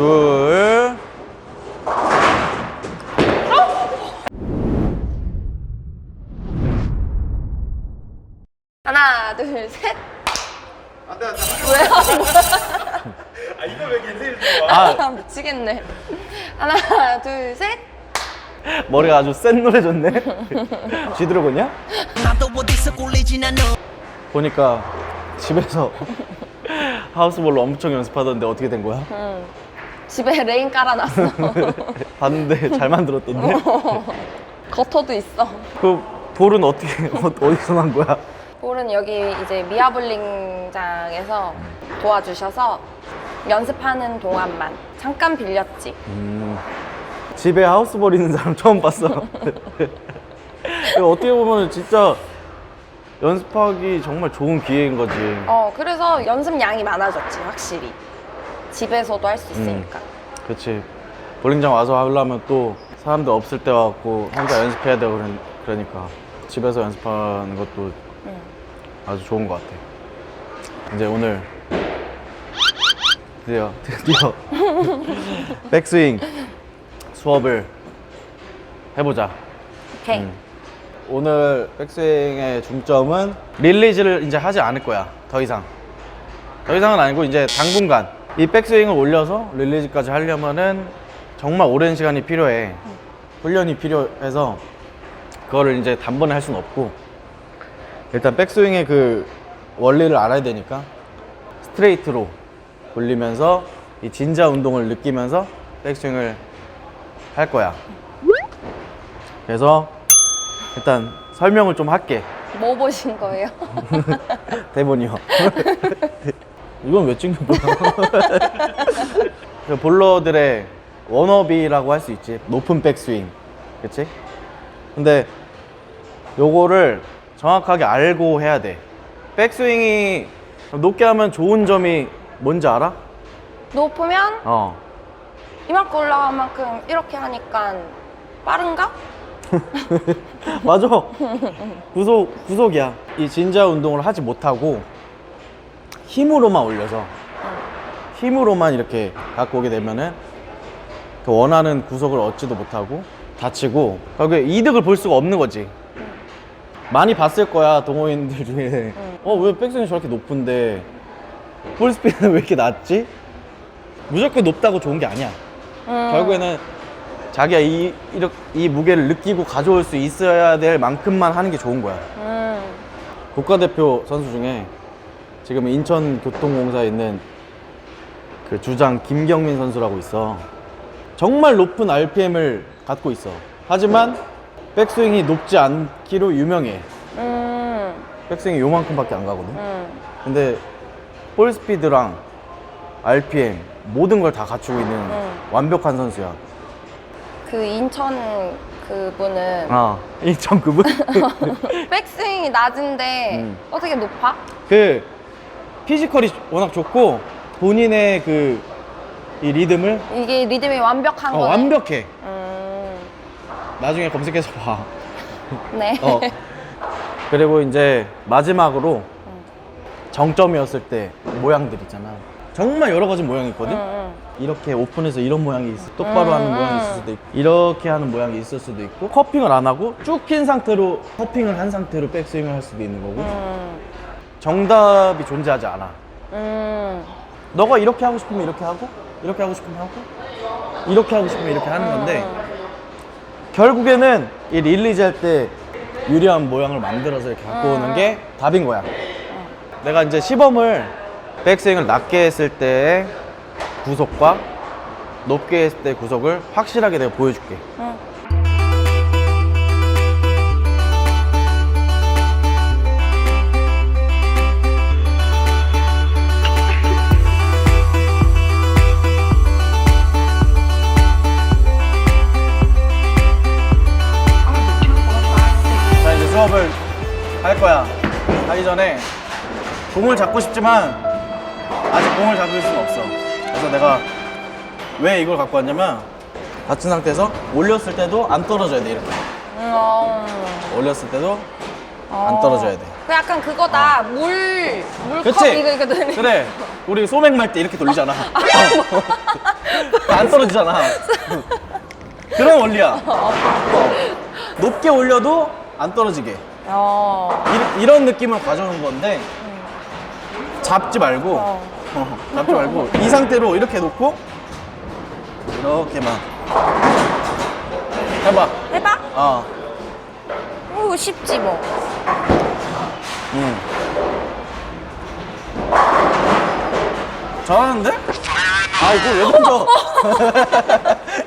둘. 하나, 둘, 셋. 안돼 안돼. 왜요? 아 이거 왜 괜히 좋아? 아, 아, 미치겠네. 하나, 둘, 셋. 머리가 아주 센 노래 줬네. 않아 보니까 집에서 하우스볼로 엄청 연습하던데 어떻게 된 거야? 응. 집에 레인 깔아놨어. 봤는데 잘 만들었던데? 거터도 있어. 그 볼은 어떻게, 어, 어디서 난 거야? 볼은 여기 이제 미아볼링장에서 도와주셔서 연습하는 동안만 잠깐 빌렸지. 음, 집에 하우스볼 있는 사람 처음 봤어. 이거 어떻게 보면 진짜 연습하기 정말 좋은 기회인 거지. 어, 그래서 연습량이 많아졌지, 확실히. 집에서도 할 수 있으니까. 그치. 볼링장 와서 하려면 또 사람들 없을 때 와갖고 혼자 연습해야 되고 그러- 그러니까 집에서 연습하는 것도 응. 아주 좋은 것 같아. 이제 오늘 드디어 드디어 백스윙 수업을 해보자. 오케이. 음. 오늘 백스윙의 중점은 릴리즈를 이제 하지 않을 거야. 더 이상. 더 이상은 아니고 이제 당분간 이 백스윙을 올려서 릴리즈까지 하려면은 정말 오랜 시간이 필요해. 훈련이 필요해서 그거를 이제 단번에 할 수는 없고 일단 백스윙의 그 원리를 알아야 되니까 스트레이트로 돌리면서 이 진자 운동을 느끼면서 백스윙을 할 거야. 그래서 일단 설명을 좀 할게. 뭐 보신 거예요? 대본이요. 이건 왜 찍는 거야? 그 볼러들의 워너비라고 할 수 있지. 높은 백스윙. 그치? 근데 요거를 정확하게 알고 해야 돼. 백스윙이 높게 하면 좋은 점이 뭔지 알아? 높으면 어. 이만큼 올라간 만큼 이렇게 하니까 빠른가? 맞아. 구속, 구속이야. 이 진자 운동을 하지 못하고 힘으로만 올려서 힘으로만 이렇게 갖고 오게 되면은 그 원하는 구속을 얻지도 못하고 다치고 결국에 이득을 볼 수가 없는 거지. 많이 봤을 거야 동호인들 중에 어 왜 백스윙이 저렇게 높은데 볼 스피드는 왜 이렇게 낮지? 무조건 높다고 좋은 게 아니야. 음. 결국에는 자기가 이, 이렇게, 이 무게를 느끼고 가져올 수 있어야 될 만큼만 하는 게 좋은 거야. 음. 국가대표 선수 중에 지금 인천교통공사에 있는 그 주장 김경민 선수라고 있어. 정말 높은 RPM을 갖고 있어. 하지만 백스윙이 높지 않기로 유명해. 음. 백스윙이 요만큼밖에 안 가거든. 음. 근데 볼 스피드랑 RPM 모든 걸 다 갖추고 있는 음. 완벽한 선수야. 그 인천 그분은 아, 인천 그분? 백스윙이 낮은데 음. 어떻게 높아? 그 피지컬이 워낙 좋고 본인의 그 이 리듬을 이게 리듬이 완벽한 어, 거네. 완벽해. 음. 나중에 검색해서 봐. 네. 어. 그리고 이제 마지막으로 정점이었을 때 모양들 있잖아. 정말 여러 가지 모양이 있거든. 음, 이렇게 오픈해서 이런 모양이 있어. 똑바로 하는 음. 모양이 있을 수도 있고, 이렇게 하는 모양이 있을 수도 있고, 커핑을 안 하고 쭉핀 상태로 커핑을 한 상태로 백스윙을 할 수도 있는 거고, 음. 정답이 존재하지 않아. 음. 너가 이렇게 하고 싶으면 이렇게 하고, 이렇게 하고 싶으면 하고, 이렇게 하고 싶으면 이렇게 하는 건데, 결국에는 이 릴리즈 할 때 유리한 모양을 만들어서 이렇게 갖고 오는 게 답인 거야. 내가 이제 시범을 백스윙을 낮게 했을 때의 구속과 높게 했을 때 구속을 확실하게 내가 보여줄게. 음. 거야. 하기 전에 공을 잡고 싶지만 아직 공을 잡을 수는 없어. 그래서 내가 왜 이걸 갖고 왔냐면 받친 상태에서 올렸을 때도 안 떨어져야 돼 이렇게. 음. 어. 올렸을 때도 어. 안 떨어져야 돼. 그 약간 그거다. 물 물컵 그치? 이거 이거 는 그래. 우리 소맥 말 때 이렇게 돌리잖아. 안 떨어지잖아. 그런 원리야. 어. 높게 올려도 안 떨어지게. 어. 이, 런 느낌을 가져오는 건데 잡지 말고 어. 어, 잡지 말고 이 상태로 이렇게 놓고 이렇게만 해봐. 해봐. 어. 어, 이거 쉽지 뭐. 응. 잘하는데? 아 이걸 왜 던져?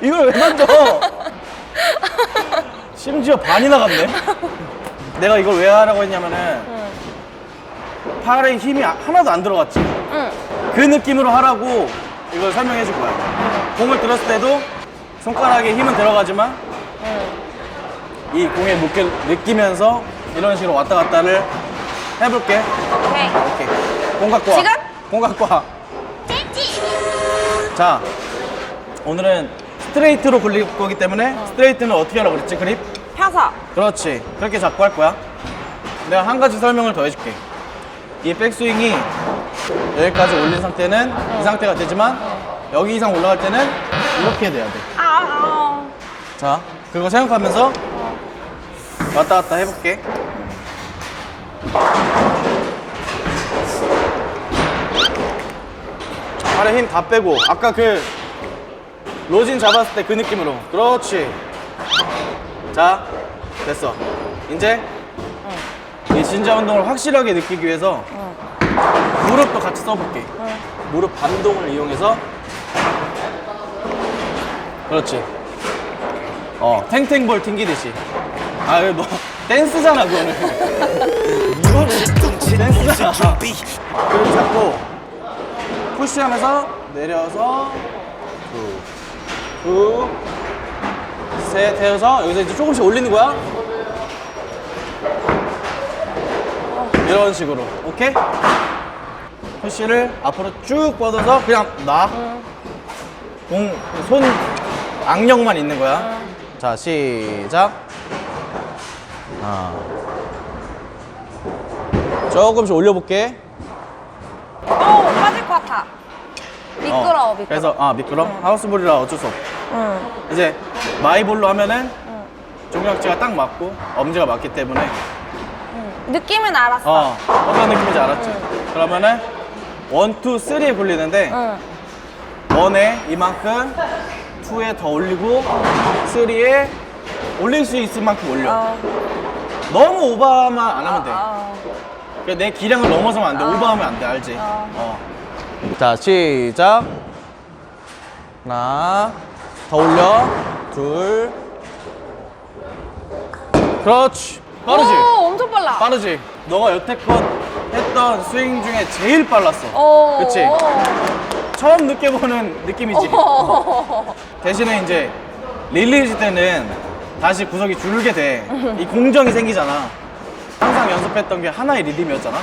이걸 왜 던져? 심지어 반이 나 갔네. 내가 이걸 왜 하라고 했냐면은 팔에 힘이 아- 하나도 안 들어갔지. 응. 그 느낌으로 하라고 이걸 설명해 줄 거야. 공을 들었을 때도 손가락에 힘은 들어가지만 이 공에 느껴, 느끼면서 이런 식으로 왔다 갔다를 해볼게. 오케이. 오케이. 공 갖고 와. 지금? 공 갖고 와. 자, 오늘은 스트레이트로 굴릴 거기 때문에 스트레이트는 어떻게 하라고 그랬지, 그립? 그렇지. 그렇게 잡고 할 거야. 내가 한 가지 설명을 더 해줄게. 이 백스윙이 여기까지 올린 상태는 이 상태가 되지만 여기 이상 올라갈 때는 이렇게 돼야 돼. 아, 아. 자, 그거 생각하면서 왔다 갔다 해볼게. 팔에 힘 다 빼고 아까 그 로진 잡았을 때 그 느낌으로 그렇지 자 됐어 이제 이 진자 운동을 확실하게 느끼기 위해서 무릎도 같이 써볼게 무릎 반동을 이용해서 그렇지 어, 탱탱볼 튕기듯이. 아, 이거 너 댄스잖아, 그거는. 이거는 댄스잖아. 그리고 잡고, 푸시하면서 내려서, 두, 두, 셋 해서 여기서 이제 조금씩 올리는 거야. 이런 식으로. 오케이? 푸시를 앞으로 쭉 뻗어서 그냥 놔. 공, 손 악력만 있는 거야. 자, 시작. 하나. 조금씩 올려볼게. 오, 빠질 것 같아. 미끄러워, 어, 미끄러워. 그래서, 아, 미끄러? 하우스볼이라 어쩔 수 없어. 응. 이제, 마이볼로 하면은, 종약지가 딱 맞고, 엄지가 맞기 때문에, 느낌은 알았어. 어, 어떤 느낌인지 알았지? 그러면은, 원, 투, 쓰리에 굴리는데, 응. 원에 이만큼, 투에 더 올리고, 쓰리에 올릴 수 있을 만큼 올려. 어. 너무 오버만 안 하면 돼. 어. 그러니까 내 기량을 넘어서면 안 돼. 어. 오버하면 안 돼. 알지? 어. 어. 자, 시작. 하나. 더 올려. 둘. 그렇지. 빠르지? 오, 엄청 빨라. 빠르지? 너가 여태껏 했던 스윙 중에 제일 빨랐어. 오. 그치? 처음 느껴보는 느낌이지. 오. 대신에 이제 릴리즈 때는 다시 구석이 줄게 돼. 이 공정이 생기잖아. 항상 연습했던 게 하나의 리듬이었잖아.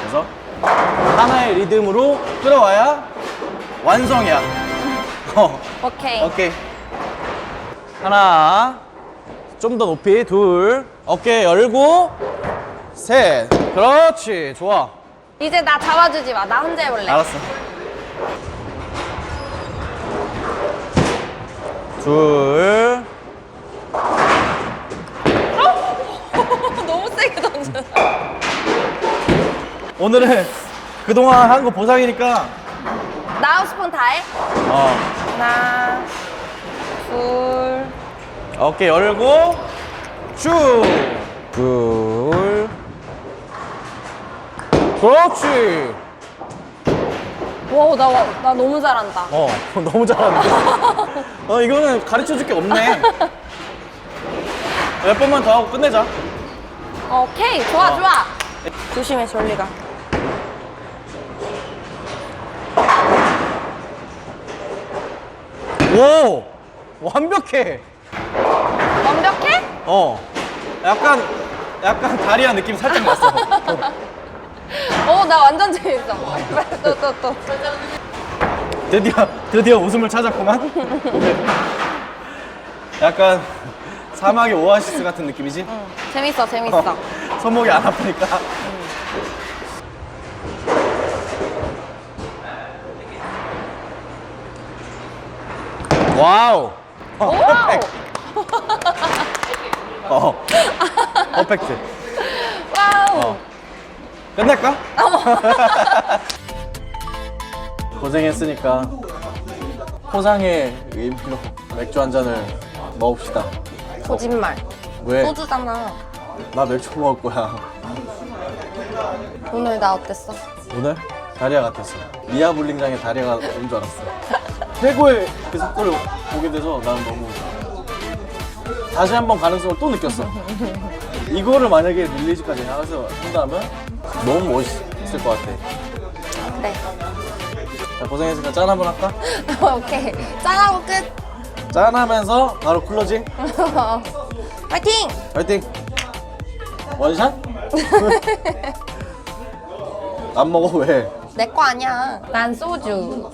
그래서 하나의 리듬으로 끌어와야 완성이야. 어, 오케이. 오케이. 하나. 좀 더 높이. 둘. 어깨 열고. 셋. 그렇지. 좋아. 이제 나 잡아주지 마. 나 혼자 해볼래. 알았어. 둘. 너무 세게 던져. 오늘은 그동안 한 거 보상이니까 나 하고 싶은 다 해. 어 하나, 둘, 어깨 열고 쭉 둘 그렇지 와, 나, 나 너무 잘한다. 어 너무 잘하는데 어 이거는 가르쳐 줄 게 없네 몇 번만 더 하고 끝내자 오케이, 좋아, 어. 좋아. 조심해, 졸리가. 오 완벽해 완벽해? 어 약간 약간 다리아 느낌 살짝 났어 어, 나 완전 재밌어. 또, 또, 또. 드디어 드디어 웃음을 찾았구만. 약간 사막의 오아시스 같은 느낌이지? 재밌어, 재밌어. 어, 손목이 안 아프니까. 와우. 어, 와우! 어. 퍼펙트. 와우! 어. 끝낼까? 고생했으니까 포상의 의미로 맥주 한 잔을 먹읍시다. 거짓말. 왜? 소주잖아. 나 맥주 먹을 거야. 오늘 나 어땠어? 오늘 다리아 같았어. 미아 볼링장에 다리아가 온 줄 알았어. 최고의 그 사건을 보게 돼서 나는 너무 다시 한 번 가능성을 또 느꼈어. 이거를 만약에 릴리즈까지 해서 한다면 너무 멋있을 것 같아. 네. 자, 고생했으니까 짠 한번 할까? 오케이. 짠하고 끝. 짠하면서 바로 클로징. 파이팅! 화이팅! 원샷? 안 먹어 왜? 내 거 아니야. 난 소주.